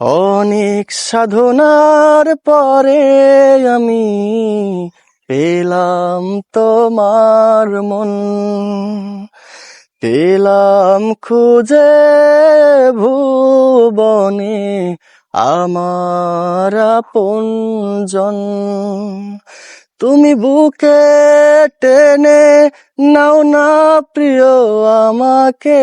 অনেক সাধনার পরে আমি পেলাম তোমার মন। পেলাম খুঁজে ভুবনে আমার আপনজন তুমি বুকে টেনে নাও না প্রিয় আমাকে।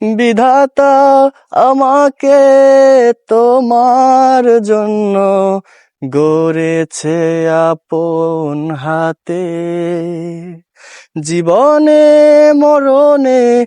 বিধাতা আমাকে তোমার জন্য গড়েছে আপন হাতে। জীবনে মরণে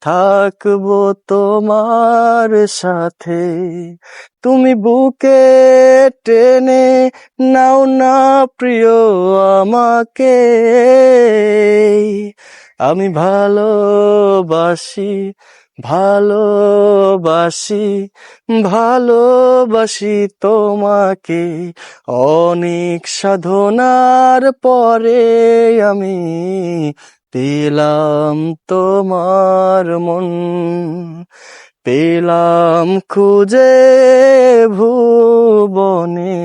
থাকব তোমার সাথে। তুমি বুকে টেনে নাও না প্রিয় আমাকে। আমি ভালোবাসি ভালোবাসি ভালোবাসি তোমাকে। অনেক সাধনার পরে আমি পেলাম তোমার মন পেলাম খুঁজে ভুবনে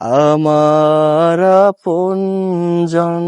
আমার আপনজন।